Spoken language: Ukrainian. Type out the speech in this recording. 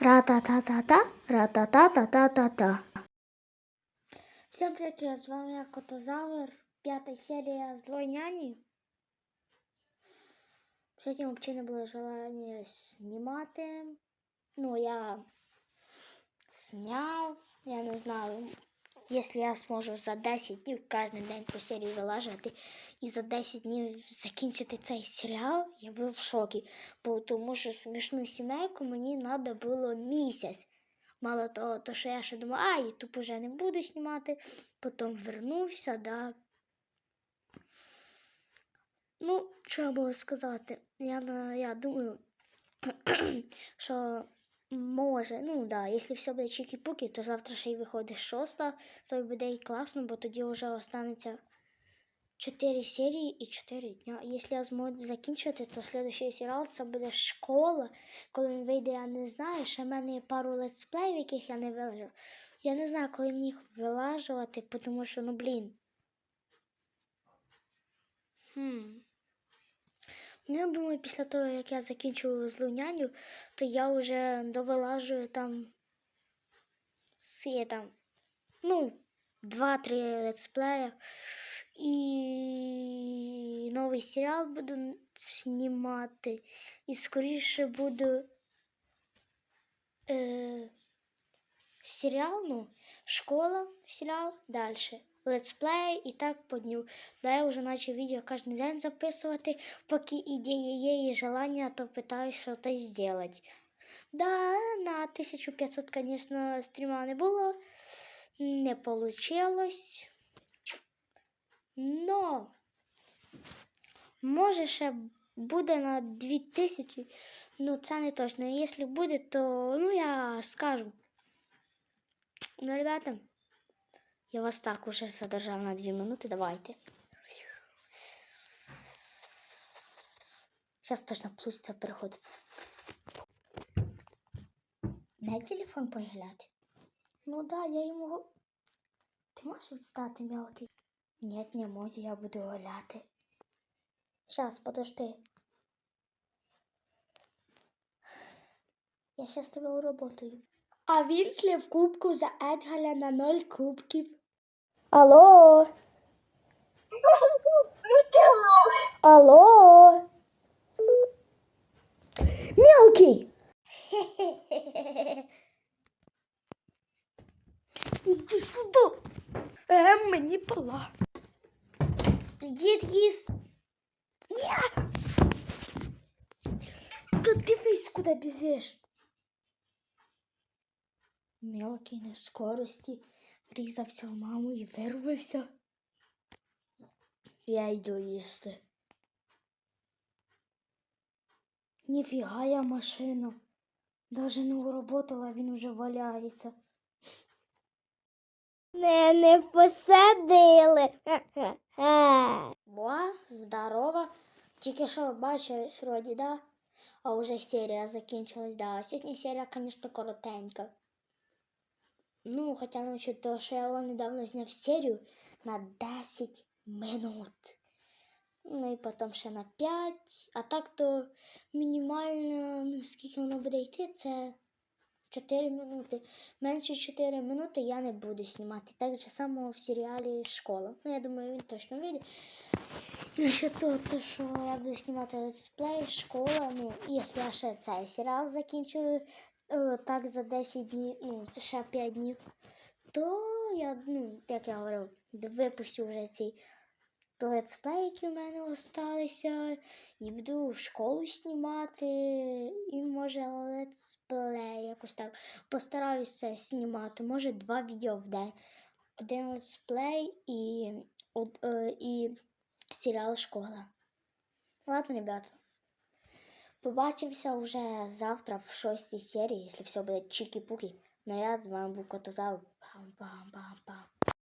Ра-та-та-та-та, ра-та-та-та-та-та-та. Всем привет, с вами я Котозавр, пятая серия Злой Няни. Сьогодні взагалі не було желання знімати. Ну, я зняв, я не знаю, якщо я зможу за 10 днів кожен день по серії вилажувати і за 10 днів закінчити цей серіал, я був в шокі. Бо тому що смішну сімейку мені треба було місяць. Мало того, то що я ще думала, а, ютуб уже не буду знімати, потім вернувся, да. Ну, що я можу сказати? Я, я думаю, що може, ну да, якщо все буде чікі-пуки, то завтра ще й виходить шоста, то буде і класно, бо тоді вже останеться 4 серії і 4 дня. Якщо я зможу закінчити, то слідчий серіал це буде школа. Коли він вийде, я не знаю. Ще в мене є пару летсплеїв, яких я не вилажу. Я не знаю, коли мені їх вилажувати, тому що, ну блін. Хм. Ну, я думаю, після того, як я закінчу злу няню, то я вже довилажую там. Є там, ну, два-три летсплея. І новий серіал буду знімати. І скоріше буду е, серіал, ну, школа, серіал, далі. Летсплей і так по дню. Да, я вже наче відео кожен день записувати, поки ідеї є і желання, то питаюсь щось зробити. Да, на 1500, звісно, стріма не було, не получилось. Но може ще буде на 2000, ну це не точно. Якщо буде, то ну я скажу. Ну, ребята, я вас так уже задержав на 2 минути, давайте. Зараз точно получится переход. Дай телефон поглядь. Ну да, я йому. Ти можеш відстати мелкий? Нет, не можу, я буду гуляти. Щас, подожди. Я щас тебе уроботаю. А він слів кубку за Едгаля на ноль кубків. Алло. Алло. Мелкий. Іди сюди. Е, мені пала. Дід їсть. Ні! Та дивись, куди біжиш. Мелкий на скорості врізався в маму і вирвався. Я йду їсти. Ніфіга я машина. Даже не уработала, він уже валяється. Не, не посадили. О, здорово. Тільки що бачились вроді, да? А вже серія закінчилась, да. Сьогодні серія, звісно, коротенька. Ну, хоча насчет того, що я його недавно зняв серію на 10 минут. Ну і потім ще на 5. А так то мінімально, ну, скільки воно буде йти, це 4 минути. Менше 4 минути я не буду знімати. Так же само в серіалі Школа. Ну, я думаю, він точно вийде. І ще то, то, що я буду знімати летсплей, школа. Ну, якщо я ще цей серіал закінчу е, так за 10 днів, ну, ще 5 днів, то я, ну, як я говорив, випустю вже ці летсплей, які в мене залишилися, і буду в школу знімати, і може летсплей якось так. Постараюся знімати, може два відео в день. Один летсплей і, од- е, і серіал Школа. Ладно, ребята. Побачимося вже завтра в шостій серії, якщо все буде чики-пуки. Наряд з вами був Котозавр. Пам-пам-пам-пам.